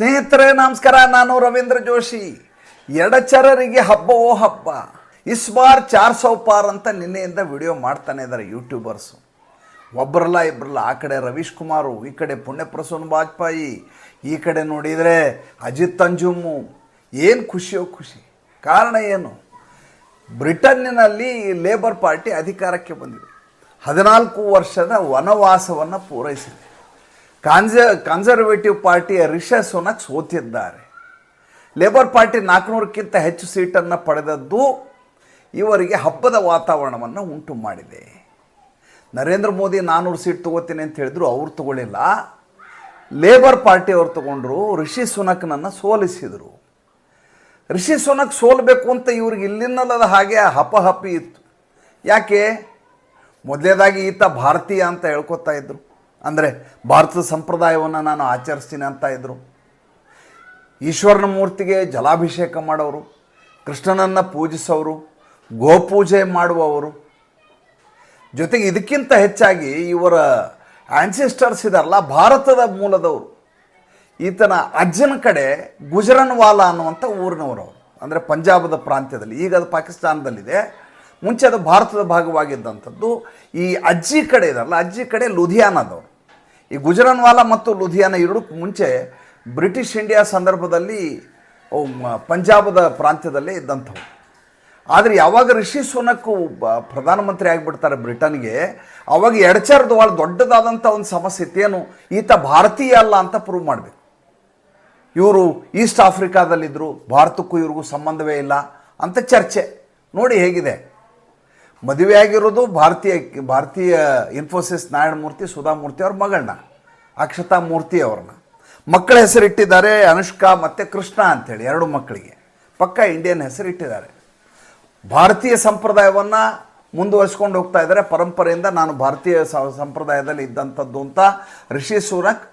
ಸ್ನೇಹಿತರೆ, ನಮಸ್ಕಾರ. ನಾನು ರವೀಂದ್ರ ಜೋಶಿ. ಎಡಚರರಿಗೆ ಹಬ್ಬವೋ ಹಬ್ಬ, ಇಸ್ ಬಾರ್ ಚಾರ್ ಸೌ ಪಾರ್ ಅಂತ ನಿನ್ನೆಯಿಂದ ವಿಡಿಯೋ ಮಾಡ್ತಾನೆ ಇದ್ದಾರೆ ಯೂಟ್ಯೂಬರ್ಸು ಒಬ್ಬರಲ್ಲ ಇಬ್ಬರಲ್ಲ ಆ ಕಡೆ ರವೀಶ್ ಕುಮಾರು, ಈ ಕಡೆ ಪುಣ್ಯಪ್ರಸೂನ್ ವಾಜಪೇಯಿ, ಈ ಕಡೆ ನೋಡಿದರೆ ಅಜಿತ್ ಅಂಜುಮು ಏನು ಖುಷಿಯೋ ಖುಷಿ. ಕಾರಣ ಏನು? ಬ್ರಿಟನ್ನಿನಲ್ಲಿ ಲೇಬರ್ ಪಾರ್ಟಿ ಅಧಿಕಾರಕ್ಕೆ ಬಂದಿದೆ. ಹದಿನಾಲ್ಕು ವರ್ಷದ ವನವಾಸವನ್ನು ಪೂರೈಸಿದೆ. ಕಾನ್ಸ ಕನ್ಸರ್ವೇಟಿವ್ ಪಾರ್ಟಿಯ ರಿಷ ಸುನಕ್ ಸೋತಿದ್ದಾರೆ. ಲೇಬರ್ ಪಾರ್ಟಿ ನಾಲ್ಕುನೂರಕ್ಕಿಂತ ಹೆಚ್ಚು ಸೀಟನ್ನು ಪಡೆದದ್ದು ಇವರಿಗೆ ಹಬ್ಬದ ವಾತಾವರಣವನ್ನು ಉಂಟು ಮಾಡಿದೆ. ನರೇಂದ್ರ ಮೋದಿ ನಾನ್ನೂರು ಸೀಟ್ ತಗೋತೀನಿ ಅಂತ ಹೇಳಿದ್ರು, ಅವ್ರು ತಗೊಳ್ಳಿಲ್ಲ. ಲೇಬರ್ ಪಾರ್ಟಿ ಅವ್ರು ತಗೊಂಡ್ರು, ರಿಷಿ ಸುನಕ್ನನ್ನು ಸೋಲಿಸಿದರು. ರಿಷಿ ಸುನಕ್ ಸೋಲಬೇಕು ಅಂತ ಇವ್ರಿಗೆ ಇಲ್ಲಿನಲ್ಲದ ಹಾಗೆ ಹಪಹಪಿ ಇತ್ತು. ಯಾಕೆ? ಮೊದಲೇದಾಗಿ ಈತ ಭಾರತೀಯ ಅಂತ ಹೇಳ್ಕೊತಾ ಇದ್ರು. ಅಂದರೆ ಭಾರತದ ಸಂಪ್ರದಾಯವನ್ನು ನಾನು ಆಚರಿಸ್ತೀನಿ ಅಂತ ಇದ್ದರು ಈಶ್ವರನ ಮೂರ್ತಿಗೆ ಜಲಾಭಿಷೇಕ ಮಾಡೋರು, ಕೃಷ್ಣನನ್ನು ಪೂಜಿಸೋರು, ಗೋಪೂಜೆ ಮಾಡುವವರು. ಜೊತೆಗೆ ಇದಕ್ಕಿಂತ ಹೆಚ್ಚಾಗಿ ಇವರ ಆನ್ಸಿಸ್ಟರ್ಸ್ ಇದಾರಲ್ಲ, ಭಾರತದ ಮೂಲದವರು. ಈತನ ಅಜ್ಜನ ಕಡೆ ಗುಜರನ್ವಾಲಾ ಅನ್ನುವಂಥ ಊರಿನವರು ಅವರು. ಅಂದರೆ ಪಂಜಾಬದ ಪ್ರಾಂತ್ಯದಲ್ಲಿ. ಈಗ ಅದು ಪಾಕಿಸ್ತಾನದಲ್ಲಿದೆ. ಮುಂಚೆ ಅದು ಭಾರತದ ಭಾಗವಾಗಿದ್ದಂಥದ್ದು. ಈ ಅಜ್ಜಿ ಕಡೆ ಇದಾರಲ್ಲ, ಅಜ್ಜಿ ಕಡೆ ಲುಧಿಯಾನದವರು. ಈ ಗುಜರನ್ವಾಲಾ ಮತ್ತು ಲುಧಿಯಾನ ಎರಡಕ್ಕೂ ಮುಂಚೆ ಬ್ರಿಟಿಷ್ ಇಂಡಿಯಾ ಸಂದರ್ಭದಲ್ಲಿ ಪಂಜಾಬದ ಪ್ರಾಂತ್ಯದಲ್ಲೇ ಇದ್ದಂಥವು. ಆದರೆ ಯಾವಾಗ ರಿಷಿ ಸುನಕ್ಕು ಪ್ರಧಾನಮಂತ್ರಿ ಆಗಿಬಿಡ್ತಾರೆ ಬ್ರಿಟನ್ಗೆ, ಅವಾಗ ಎಡಚರ್ದು ಭಾಳ ದೊಡ್ಡದಾದಂಥ ಒಂದು ಸಮಸ್ಯೆ ಇತ್ತೇನು? ಈತ ಭಾರತೀಯ ಅಲ್ಲ ಅಂತ ಪ್ರೂವ್ ಮಾಡಬೇಕು. ಇವರು ಈಸ್ಟ್ ಆಫ್ರಿಕಾದಲ್ಲಿದ್ದರು ಭಾರತಕ್ಕೂ ಇವ್ರಿಗೂ ಸಂಬಂಧವೇ ಇಲ್ಲ ಅಂತ ಚರ್ಚೆ. ನೋಡಿ ಹೇಗಿದೆ. ಮದುವೆ ಆಗಿರೋದು ಭಾರತೀಯ ಭಾರತೀಯ ಇನ್ಫೋಸಿಸ್ ನಾರಾಯಣಮೂರ್ತಿ, ಸುಧಾಮೂರ್ತಿ ಅವ್ರ ಮಗಳನ್ನ ಅಕ್ಷತಾ ಮೂರ್ತಿ ಅವ್ರನ್ನ. ಮಕ್ಕಳ ಹೆಸರಿಟ್ಟಿದ್ದಾರೆ ಅನುಷ್ಕಾ ಮತ್ತು ಕೃಷ್ಣ ಅಂಥೇಳಿ ಎರಡು ಮಕ್ಕಳಿಗೆ. ಪಕ್ಕ ಇಂಡಿಯನ್ ಹೆಸರಿಟ್ಟಿದ್ದಾರೆ. ಭಾರತೀಯ ಸಂಪ್ರದಾಯವನ್ನು ಮುಂದುವರಿಸ್ಕೊಂಡು ಹೋಗ್ತಾ ಇದ್ದಾರೆ. ಪರಂಪರೆಯಿಂದ ನಾನು ಭಾರತೀಯ ಸಂಪ್ರದಾಯದಲ್ಲಿ ಇದ್ದಂಥದ್ದು ಅಂತ ಋಷಿ ಸೂನಕ್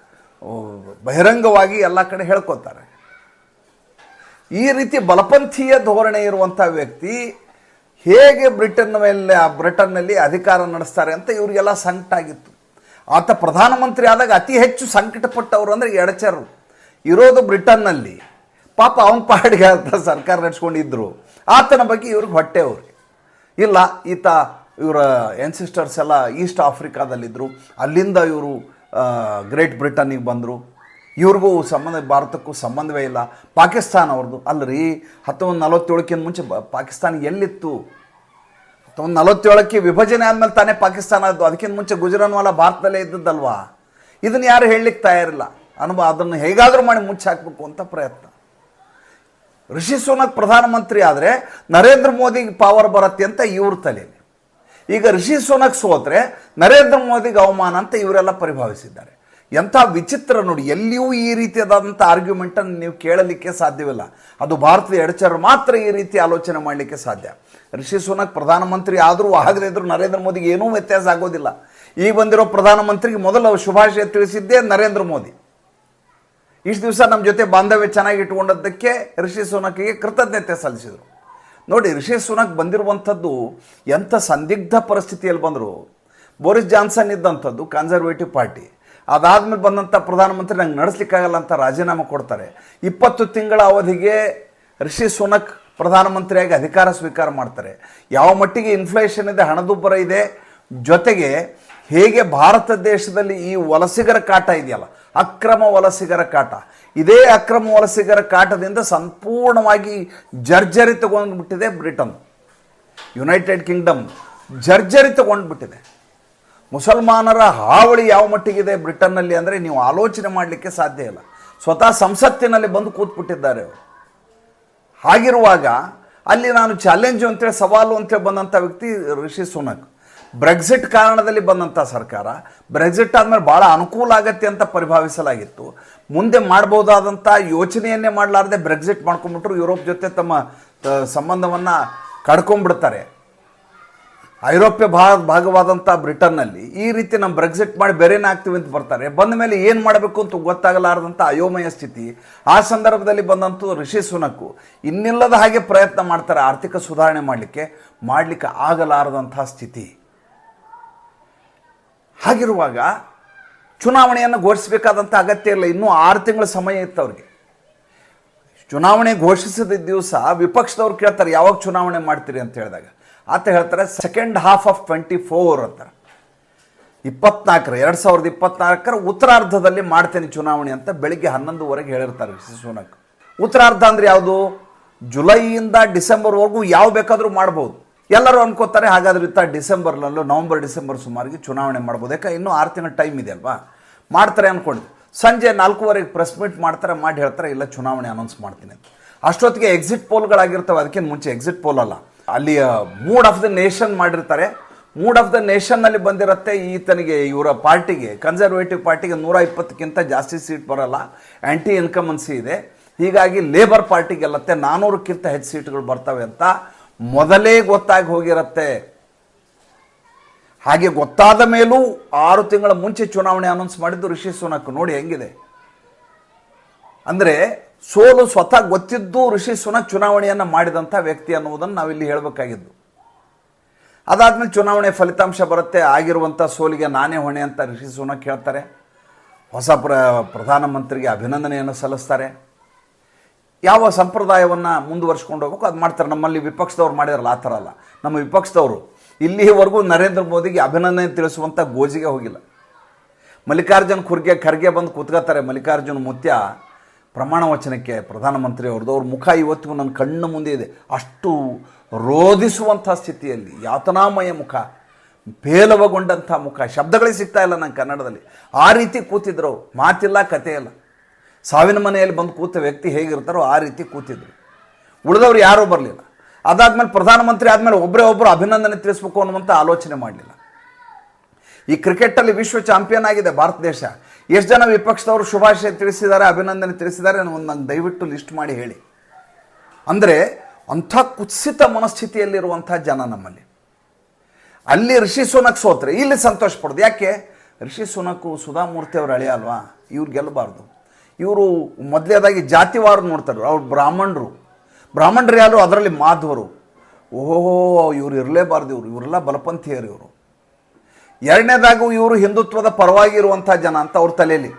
ಬಹಿರಂಗವಾಗಿ ಎಲ್ಲ ಕಡೆ ಹೇಳ್ಕೊತಾರೆ. ಈ ರೀತಿ ಬಲಪಂಥೀಯ ಧೋರಣೆ ಇರುವಂಥ ವ್ಯಕ್ತಿ ಹೇಗೆ ಬ್ರಿಟನ್ ಮೇಲೆ, ಆ ಬ್ರಿಟನ್ನಲ್ಲಿ ಅಧಿಕಾರ ನಡೆಸ್ತಾರೆ ಅಂತ ಇವರಿಗೆಲ್ಲ ಸಂಕಟ ಆಗಿತ್ತು. ಆತ ಪ್ರಧಾನಮಂತ್ರಿ ಆದಾಗ ಅತಿ ಹೆಚ್ಚು ಸಂಕಟಪಟ್ಟವರು ಅಂದರೆ ಎಡಚರು. ಇರೋದು ಬ್ರಿಟನ್ನಲ್ಲಿ. ಪಾಪ ಅವನ ಪಾಡಿಗೆ ಅಂತ ಸರ್ಕಾರ ನಡೆಸ್ಕೊಂಡಿದ್ರು. ಆತನ ಬಗ್ಗೆ ಇವ್ರಿಗೆ ಹೊಟ್ಟೆ ಅವ್ರಿಗೆ ಇಲ್ಲ, ಈತ ಇವರ ಎನ್ಸಿಸ್ಟರ್ಸ್ ಎಲ್ಲ ಈಸ್ಟ್ ಆಫ್ರಿಕಾದಲ್ಲಿದ್ದರು ಅಲ್ಲಿಂದ ಇವರು ಗ್ರೇಟ್ ಬ್ರಿಟನ್ನಿಗೆ ಬಂದರು. ಇವ್ರಿಗೂ ಸಂಬಂಧ, ಭಾರತಕ್ಕೂ ಸಂಬಂಧವೇ ಇಲ್ಲ. ಪಾಕಿಸ್ತಾನ ಅವ್ರದ್ದು ಅಲ್ಲರಿ ಹತ್ತೊಂಬತ್ತು ನಲವತ್ತೇಳಕ್ಕಿಂತ ಮುಂಚೆ ಪಾಕಿಸ್ತಾನ ಎಲ್ಲಿತ್ತು? ಹತ್ತೊಂಬತ್ತು ನಲವತ್ತೇಳಕ್ಕೆ ವಿಭಜನೆ ಆದಮೇಲೆ ತಾನೇ ಪಾಕಿಸ್ತಾನ ಅದು ಅದಕ್ಕಿಂತ ಮುಂಚೆ ಗುಜರಾನ್ವಾಲ ಭಾರತದಲ್ಲೇ ಇದ್ದದ್ದಲ್ವಾ? ಇದನ್ನು ಯಾರು ಹೇಳಲಿಕ್ಕೆ ತಯಾರಿಲ್ಲ. ಅನುಭವ, ಅದನ್ನು ಹೇಗಾದರೂ ಮಾಡಿ ಮುಚ್ಚಿ ಹಾಕಬೇಕು ಅಂತ ಪ್ರಯತ್ನ. ಋಷಿ ಸೋನಕ್ ಪ್ರಧಾನಮಂತ್ರಿ ಆದರೆ ನರೇಂದ್ರ ಮೋದಿಗೆ ಪವರ್ ಬರುತ್ತೆ ಅಂತ ಇವ್ರ ತಲೆಯಲ್ಲಿ. ಈಗ ಋಷಿ ಸೋನಕ್ ಸೋತ್ರೆ ನರೇಂದ್ರ ಮೋದಿಗೆ ಅವಮಾನ ಅಂತ ಇವರೆಲ್ಲ ಪರಿಭಾವಿಸಿದ್ದಾರೆ. ಎಂಥ ವಿಚಿತ್ರ ನೋಡಿ, ಎಲ್ಲಿಯೂ ಈ ರೀತಿಯಾದಂಥ ಆರ್ಗ್ಯುಮೆಂಟನ್ನು ನೀವು ಕೇಳಲಿಕ್ಕೆ ಸಾಧ್ಯವಿಲ್ಲ. ಅದು ಭಾರತದ ಎಡಚರು ಮಾತ್ರ ಈ ರೀತಿ ಆಲೋಚನೆ ಮಾಡಲಿಕ್ಕೆ ಸಾಧ್ಯ. ಋಷಿ ಸುನಕ್ ಪ್ರಧಾನಮಂತ್ರಿ ಆದರೂ ಆಗದೇ ಇದ್ದರೂ ನರೇಂದ್ರ ಮೋದಿಗೆ ಏನೂ ವ್ಯತ್ಯಾಸ ಆಗೋದಿಲ್ಲ. ಈಗ ಬಂದಿರೋ ಪ್ರಧಾನಮಂತ್ರಿಗೆ ಮೊದಲು ಶುಭಾಶಯ ತಿಳಿಸಿದ್ದೇ ನರೇಂದ್ರ ಮೋದಿ. ಇಷ್ಟು ದಿವಸ ನಮ್ಮ ಜೊತೆ ಬಾಂಧವ್ಯ ಚೆನ್ನಾಗಿ ಇಟ್ಕೊಂಡದ್ದಕ್ಕೆ ಋಷಿ ಸುನಕ್ಗೆ ಕೃತಜ್ಞತೆ ಸಲ್ಲಿಸಿದರು. ನೋಡಿ ಋಷಿ ಸುನಕ್ ಬಂದಿರುವಂಥದ್ದು ಎಂಥ ಸಂದಿಗ್ಧ ಪರಿಸ್ಥಿತಿಯಲ್ಲಿ ಬಂದರು. ಬೋರಿಸ್ ಜಾನ್ಸನ್ ಇದ್ದಂಥದ್ದು ಕನ್ಸರ್ವೇಟಿವ್ ಪಾರ್ಟಿ ಅದಾದ್ಮೇಲೆ ಬಂದಂಥ ಪ್ರಧಾನಮಂತ್ರಿ ನಂಗೆ ನಡೆಸ್ಲಿಕ್ಕಾಗಲ್ಲ ಅಂತ ರಾಜೀನಾಮೆ ಕೊಡ್ತಾರೆ. ಇಪ್ಪತ್ತು ತಿಂಗಳ ಅವಧಿಗೆ ರಿಷಿ ಸುನಕ್ ಪ್ರಧಾನಮಂತ್ರಿಯಾಗಿ ಅಧಿಕಾರ ಸ್ವೀಕಾರ ಮಾಡ್ತಾರೆ. ಯಾವ ಮಟ್ಟಿಗೆ ಇನ್ಫ್ಲೇಷನ್ ಇದೆ, ಹಣದುಬ್ಬರ ಇದೆ, ಜೊತೆಗೆ ಹೇಗೆ ಭಾರತ ದೇಶದಲ್ಲಿ ಈ ವಲಸಿಗರ ಕಾಟ ಇದೆಯಲ್ಲ, ಅಕ್ರಮ ವಲಸಿಗರ ಕಾಟ. ಇದೇ ಅಕ್ರಮ ವಲಸಿಗರ ಕಾಟದಿಂದ ಸಂಪೂರ್ಣವಾಗಿ ಜರ್ಜರಿತಗೊಂಡ್ಬಿಟ್ಟಿದೆ ಬ್ರಿಟನ್. ಯುನೈಟೆಡ್ ಕಿಂಗ್ಡಮ್ ಜರ್ಜರಿತಗೊಂಡ್ಬಿಟ್ಟಿದೆ. ಮುಸಲ್ಮಾನರ ಹಾವಳಿ ಯಾವ ಮಟ್ಟಿಗಿದೆ ಬ್ರಿಟನ್ನಲ್ಲಿ ಅಂದರೆ ನೀವು ಆಲೋಚನೆ ಮಾಡಲಿಕ್ಕೆ ಸಾಧ್ಯ ಇಲ್ಲ. ಸ್ವತಃ ಸಂಸತ್ತಿನಲ್ಲಿ ಬಂದು ಕೂತ್ಬಿಟ್ಟಿದ್ದಾರೆ ಅವರು. ಹಾಗಿರುವಾಗ ಅಲ್ಲಿ ನಾನು ಚಾಲೆಂಜು ಅಂತೇಳಿ, ಸವಾಲು ಅಂತೇಳಿ ಬಂದಂಥ ವ್ಯಕ್ತಿ ಋಷಿ ಸುನಕ್. ಬ್ರೆಕ್ಸಿಟ್ ಕಾರಣದಲ್ಲಿ ಬಂದಂಥ ಸರ್ಕಾರ. ಬ್ರೆಕ್ಸಿಟ್ ಆದಮೇಲೆ ಭಾಳ ಅನುಕೂಲ ಆಗತ್ತೆ ಅಂತ ಪರಿಭಾವಿಸಲಾಗಿತ್ತು. ಮುಂದೆ ಮಾಡ್ಬೋದಾದಂಥ ಯೋಚನೆಯನ್ನೇ ಮಾಡಲಾರದೆ ಬ್ರೆಕ್ಸಿಟ್ ಮಾಡ್ಕೊಂಡ್ಬಿಟ್ರು, ಯುರೋಪ್ ಜೊತೆ ತಮ್ಮ ಸಂಬಂಧವನ್ನು ಕಡ್ಕೊಂಡ್ಬಿಡ್ತಾರೆ. ಐರೋಪ್ಯ ಭಾಗ ಭಾಗವಾದಂಥ ಬ್ರಿಟನ್ನಲ್ಲಿ ಈ ರೀತಿ ನಮ್ಮ ಬ್ರೆಕ್ಸಿಟ್ ಮಾಡಿ ಬೇರೆನೇ ಆಗ್ತೀವಿ ಅಂತ ಬರ್ತಾರೆ. ಬಂದ ಮೇಲೆ ಏನು ಮಾಡಬೇಕು ಅಂತ ಗೊತ್ತಾಗಲಾರದಂಥ ಅಯೋಮಯ ಸ್ಥಿತಿ. ಆ ಸಂದರ್ಭದಲ್ಲಿ ಬಂದಂಥ ಋಷಿ ಸುನಕು ಇನ್ನಿಲ್ಲದ ಹಾಗೆ ಪ್ರಯತ್ನ ಮಾಡ್ತಾರೆ ಆರ್ಥಿಕ ಸುಧಾರಣೆ ಮಾಡಲಿಕ್ಕೆ. ಮಾಡಲಿಕ್ಕೆ ಆಗಲಾರದಂಥ ಸ್ಥಿತಿ. ಹಾಗಿರುವಾಗ ಚುನಾವಣೆಯನ್ನು ಘೋಷಿಸಬೇಕಾದಂಥ ಅಗತ್ಯ ಇಲ್ಲ. ಇನ್ನೂ ಆರು ತಿಂಗಳ ಸಮಯ ಇತ್ತು ಅವ್ರಿಗೆ. ಚುನಾವಣೆ ಘೋಷಿಸಿದ ದಿವಸ ವಿಪಕ್ಷದವ್ರು ಕೇಳ್ತಾರೆ, ಯಾವಾಗ ಚುನಾವಣೆ ಮಾಡ್ತೀರಿ ಅಂತ ಹೇಳಿದಾಗ. ಆತ ಹೇಳ್ತಾರೆ second half of twenty four ಅಂತಾರೆ ಇಪ್ಪತ್ನಾಲ್ಕರ, ಎರಡು ಸಾವಿರದ ಇಪ್ಪತ್ನಾಲ್ಕರ ಉತ್ತರಾರ್ಧದಲ್ಲಿ ಮಾಡ್ತೇನೆ ಚುನಾವಣೆ ಅಂತ ಬೆಳಿಗ್ಗೆ ಹನ್ನೊಂದುವರೆಗೆ ಹೇಳಿರ್ತಾರೆ ಸುನಕ್. ಉತ್ತರಾರ್ಧ ಅಂದ್ರೆ ಯಾವುದು? ಜುಲೈಯಿಂದ ಡಿಸೆಂಬರ್ವರೆಗೂ ಯಾವ ಬೇಕಾದರೂ ಮಾಡ್ಬೋದು. ಎಲ್ಲರೂ ಅನ್ಕೋತಾರೆ, ಹಾಗಾದ್ರೆ ಇತ್ತ ಡಿಸೆಂಬರ್ನಲ್ಲೂ ನವಂಬರ್, ಡಿಸೆಂಬರ್ ಸುಮಾರಿಗೆ ಚುನಾವಣೆ ಮಾಡ್ಬೋದು. ಯಾಕೆ ಇನ್ನೂ ಆರು ತಿಂಗಳ ಟೈಮ್ ಇದೆ ಅಲ್ವಾ? ಮಾಡ್ತಾರೆ ಅನ್ಕೊಂಡು. ಸಂಜೆ ನಾಲ್ಕೂವರೆಗೆ ಪ್ರೆಸ್ ಮೀಟ್ ಮಾಡ್ತಾರೆ, ಮಾಡಿ ಹೇಳ್ತಾರೆ, ಇಲ್ಲ ಚುನಾವಣೆ ಅನೌನ್ಸ್ ಮಾಡ್ತೀನಿ ಅಂತ. ಅಷ್ಟೊತ್ತಿಗೆ ಎಕ್ಸಿಟ್ ಪೋಲ್ಗಳಾಗಿರ್ತವೆ ಅದಕ್ಕಿಂತ ಮುಂಚೆ ಎಕ್ಸಿಟ್ ಪೋಲ್ ಅಲ್ಲ. ಅಲ್ಲಿ ಮೂಡ್ ಆಫ್ ದ ನೇಷನ್ ಮಾಡಿರ್ತಾರೆ. ಮೂಡ್ ಆಫ್ ದ ನೇಷನ್ನಲ್ಲಿ ಬಂದಿರತ್ತೆ ಈತನಿಗೆ, ಇವರ ಪಾರ್ಟಿಗೆ ಕನ್ಸರ್ವೇಟಿವ್ ಪಾರ್ಟಿಗೆ ನೂರ ಇಪ್ಪತ್ತಕ್ಕಿಂತ ಜಾಸ್ತಿ ಸೀಟ್ ಬರಲ್ಲ. ಆ್ಯಂಟಿ ಇನ್ಕಮನ್ಸಿ ಇದೆ. ಹೀಗಾಗಿ ಲೇಬರ್ ಪಾರ್ಟಿ ಗೆಲ್ಲತ್ತೆ. ನಾನ್ನೂರಕ್ಕಿಂತ ಹೆಚ್ಚು ಸೀಟ್ಗಳು ಬರ್ತವೆ ಅಂತ ಮೊದಲೇ ಗೊತ್ತಾಗಿ ಹೋಗಿರುತ್ತೆ. ಹಾಗೆ ಗೊತ್ತಾದ ಮೇಲೂ ಆರು ತಿಂಗಳ ಮುಂಚೆ ಚುನಾವಣೆ ಅನೌನ್ಸ್ ಮಾಡಿದ್ದು ರಿಷಿ ಸುನಕ್. ನೋಡಿ ಹೆಂಗಿದೆ. ಅಂದರೆ ಸೋಲು ಸ್ವತಃ ಗೊತ್ತಿದ್ದು ಋಷಿ ಸುನಕ್ ಚುನಾವಣೆಯನ್ನು ಮಾಡಿದಂಥ ವ್ಯಕ್ತಿ ಅನ್ನುವುದನ್ನು ನಾವಿಲ್ಲಿ ಹೇಳಬೇಕಾಗಿದ್ದು. ಅದಾದಮೇಲೆ ಚುನಾವಣೆ ಫಲಿತಾಂಶ ಬರುತ್ತೆ ಆಗಿರುವಂಥ ಸೋಲಿಗೆ ನಾನೇ ಹೊಣೆ ಅಂತ ಋಷಿ ಸುನಕ್ ಹೇಳ್ತಾರೆ ಹೊಸ ಪ್ರ, ಪ್ರಧಾನಮಂತ್ರಿಗೆ ಅಭಿನಂದನೆಯನ್ನು ಸಲ್ಲಿಸ್ತಾರೆ. ಯಾವ ಸಂಪ್ರದಾಯವನ್ನು ಮುಂದುವರ್ಸ್ಕೊಂಡು ಹೋಗ್ಬೇಕು, ಅದು ಮಾಡ್ತಾರೆ. ನಮ್ಮಲ್ಲಿ ವಿಪಕ್ಷದವ್ರು ಮಾಡಿದಾರಲ್ಲ, ಆ ಥರ ಅಲ್ಲ. ನಮ್ಮ ವಿಪಕ್ಷದವರು ಇಲ್ಲಿವರೆಗೂ ನರೇಂದ್ರ ಮೋದಿಗೆ ಅಭಿನಂದನೆ ತಿಳಿಸುವಂಥ ಗೋಜಿಗೆ ಹೋಗಿಲ್ಲ. ಮಲ್ಲಿಕಾರ್ಜುನ್ ಖುರ್ಗೆ ಖರ್ಗೆ ಬಂದು ಕೂತ್ಕೋತಾರೆ ಮಲ್ಲಿಕಾರ್ಜುನ್ ಮುತ್ಯ. ಪ್ರಮಾಣ ವಚನಕ್ಕೆ ಪ್ರಧಾನಮಂತ್ರಿ ಅವ್ರದ್ದು, ಅವ್ರ ಮುಖ ಇವತ್ತಿಗೂ ನನ್ನ ಕಣ್ಣು ಮುಂದೆ ಇದೆ. ಅಷ್ಟು ರೋಧಿಸುವಂಥ ಸ್ಥಿತಿಯಲ್ಲಿ, ಯಾತನಾಮಯ ಮುಖ, ಪೇಲವಗೊಂಡಂಥ ಮುಖ, ಶಬ್ದಗಳೇ ಸಿಗ್ತಾ ಇಲ್ಲ ನನ್ನ ಕನ್ನಡದಲ್ಲಿ. ಆ ರೀತಿ ಕೂತಿದ್ರು. ಮಾತಿಲ್ಲ, ಕತೆ ಇಲ್ಲ. ಸಾವಿನ ಮನೆಯಲ್ಲಿ ಬಂದು ಕೂತ ವ್ಯಕ್ತಿ ಹೇಗಿರ್ತಾರೋ ಆ ರೀತಿ ಕೂತಿದ್ರು. ಉಳಿದವ್ರು ಯಾರೂ ಬರಲಿಲ್ಲ. ಅದಾದಮೇಲೆ ಪ್ರಧಾನಮಂತ್ರಿ ಆದಮೇಲೆ ಒಬ್ಬರೇ ಒಬ್ಬರು ಅಭಿನಂದನೆ ತಿಳಿಸ್ಬೇಕು ಅನ್ನುವಂಥ ಆಲೋಚನೆ ಮಾಡಲಿಲ್ಲ. ಈ ಕ್ರಿಕೆಟಲ್ಲಿ ವಿಶ್ವ ಚಾಂಪಿಯನ್ ಆಗಿದೆ ಭಾರತ ದೇಶ. ಎಷ್ಟು ಜನ ವಿಪಕ್ಷದವರು ಶುಭಾಶಯ ತಿಳಿಸಿದ್ದಾರೆ, ಅಭಿನಂದನೆ ತಿಳಿಸಿದ್ದಾರೆ ಒಂದು ನಂಗೆ ದಯವಿಟ್ಟು ಲಿಸ್ಟ್ ಮಾಡಿ ಹೇಳಿ. ಅಂದರೆ ಅಂಥ ಕುತ್ಸಿತ ಮನಸ್ಥಿತಿಯಲ್ಲಿರುವಂಥ ಜನ ನಮ್ಮಲ್ಲಿ. ಅಲ್ಲಿ ಋಷಿ ಸುನಕ್ ಸೋತ್ರೆ, ಇಲ್ಲಿ ಸಂತೋಷ ಪಡೋದು. ಯಾಕೆ? ಋಷಿ ಸುನಕು ಸುಧಾಮೂರ್ತಿ ಅವರು ಅಳಿಯ ಅಲ್ವಾ? ಇವ್ರು ಗೆಲ್ಲಬಾರ್ದು ಇವರು ಮೊದಲೇದಾಗಿ ಜಾತಿವಾರು ನೋಡ್ತಾರೆ ಅವ್ರು ಬ್ರಾಹ್ಮಣರು. ಬ್ರಾಹ್ಮಣರು ಯಾರು? ಅದರಲ್ಲಿ ಮಾಧವರು. ಓಹೋ, ಇವ್ರು ಇರಲೇಬಾರ್ದು ಇವರು. ಇವರೆಲ್ಲ ಬಲಪಂಥೀಯರು ಇವರು. ಎರಡನೇದಾಗೂ ಇವರು ಹಿಂದುತ್ವದ ಪರವಾಗಿ ಇರುವಂಥ ಜನ ಅಂತ ಅವ್ರ ತಲೆಯಲ್ಲಿ.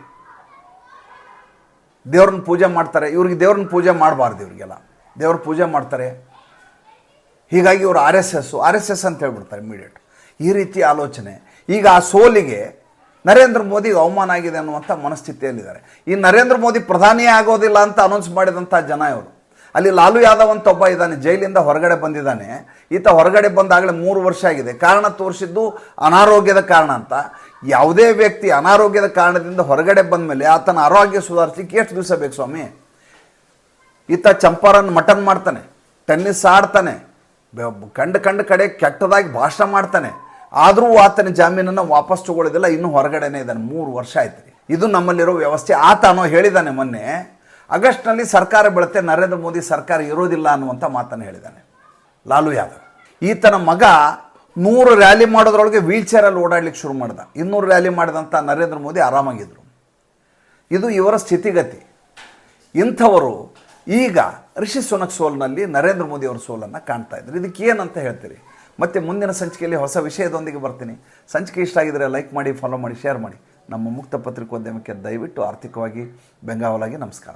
ದೇವ್ರನ್ನ ಪೂಜೆ ಮಾಡ್ತಾರೆ. ಇವ್ರಿಗೆ ದೇವ್ರನ್ನ ಪೂಜೆ ಮಾಡಬಾರ್ದು ಇವರಿಗೆಲ್ಲ. ದೇವ್ರ ಪೂಜೆ ಮಾಡ್ತಾರೆ. ಹೀಗಾಗಿ ಇವರು R S S R S S ಅಂತ ಹೇಳ್ಬಿಡ್ತಾರೆ ಇಮಿಡಿಯೇಟ್ ಈ ರೀತಿ ಆಲೋಚನೆ. ಈಗ ಆ ಸೋಲಿಗೆ ನರೇಂದ್ರ ಮೋದಿ ಅವಮಾನ ಆಗಿದೆ ಅನ್ನುವಂಥ ಮನಸ್ಥಿತಿಯಲ್ಲಿದ್ದಾರೆ. ಈ ನರೇಂದ್ರ ಮೋದಿ ಪ್ರಧಾನಿಯೇ ಆಗೋದಿಲ್ಲ ಅಂತ ಅನೌನ್ಸ್ ಮಾಡಿದಂಥ ಜನ ಇವರು. ಅಲ್ಲಿ ಲಾಲು ಯಾದವ್ ಅಂತ ಒಬ್ಬ ಇದ್ದಾನೆ, ಜೈಲಿಂದ ಹೊರಗಡೆ ಬಂದಿದ್ದಾನೆ. ಈತ ಹೊರಗಡೆ ಬಂದಾಗಲೇ ಮೂರು ವರ್ಷ ಆಗಿದೆ. ಕಾರಣ ತೋರಿಸಿದ್ದು ಅನಾರೋಗ್ಯದ ಕಾರಣ ಅಂತ. ಯಾವುದೇ ವ್ಯಕ್ತಿ ಅನಾರೋಗ್ಯದ ಕಾರಣದಿಂದ ಹೊರಗಡೆ ಬಂದ ಮೇಲೆ ಆತನ ಆರೋಗ್ಯ ಸುಧಾರಿಸಲಿಕ್ಕೆ ಎಷ್ಟು ದಿವಸ ಬೇಕು ಸ್ವಾಮಿ? ಈತ ಚಂಪಾರನ್ ಮಟನ್ ಮಾಡ್ತಾನೆ, ಟೆನ್ನಿಸ್ ಆಡ್ತಾನೆ ಕಂಡು ಕಂಡು ಕಡೆ ಕೆಟ್ಟದಾಗಿ ಭಾಷಣ ಮಾಡ್ತಾನೆ. ಆದರೂ ಆತನ ಜಾಮೀನನ್ನು ವಾಪಸ್ ತಗೊಳ್ಳೋದಿಲ್ಲ, ಇನ್ನೂ ಹೊರಗಡೆನೇ ಇದ್ದಾನೆ. ಮೂರು ವರ್ಷ ಆಯ್ತು. ಇದು ನಮ್ಮಲ್ಲಿರೋ ವ್ಯವಸ್ಥೆ. ಆತ ಅನ್ನೋ ಹೇಳಿದ್ದಾನೆ ಮೊನ್ನೆ. ಆಗಸ್ಟ್ನಲ್ಲಿ ಸರ್ಕಾರ ಬೀಳುತ್ತೆ, ನರೇಂದ್ರ ಮೋದಿ ಸರ್ಕಾರ ಇರೋದಿಲ್ಲ ಅನ್ನುವಂಥ ಮಾತನ್ನು ಹೇಳಿದ್ದಾನೆ. ಲಾಲು ಯಾದವ್. ಈತನ ಮಗ ನೂರು ರ್ಯಾಲಿ ಮಾಡೋದ್ರೊಳಗೆ ವೀಲ್ಚೇರಲ್ಲಿ ಓಡಾಡ್ಲಿಕ್ಕೆ ಶುರು ಮಾಡ್ದ. ಇನ್ನೂರು ರ್ಯಾಲಿ ಮಾಡಿದಂಥ ನರೇಂದ್ರ ಮೋದಿ ಆರಾಮಾಗಿದ್ದರು ಇದು ಇವರ ಸ್ಥಿತಿಗತಿ. ಇಂಥವರು ಈಗ ರಿಷಿ ಸುನಕ್ ಸೋಲ್ನಲ್ಲಿ ನರೇಂದ್ರ ಮೋದಿ ಅವರ ಸೋಲನ್ನು ಕಾಣ್ತಾ ಇದ್ದಾರೆ ಇದಕ್ಕೆ ಏನಂತ ಹೇಳ್ತೀರಿ? ಮತ್ತು ಮುಂದಿನ ಸಂಚಿಕೆಯಲ್ಲಿ ಹೊಸ ವಿಷಯದೊಂದಿಗೆ ಬರ್ತೀನಿ. ಸಂಚಿಕೆ ಇಷ್ಟ ಆಗಿದ್ರೆ ಲೈಕ್ ಮಾಡಿ, ಫಾಲೋ ಮಾಡಿ, ಶೇರ್ ಮಾಡಿ. ನಮ್ಮ ಮುಕ್ತ ಪತ್ರಿಕೋದ್ಯಮಕ್ಕೆ ದಯವಿಟ್ಟು ಆರ್ಥಿಕವಾಗಿ ಬೆಂಗಾವಲಾಗಿ ನಮಸ್ಕಾರ.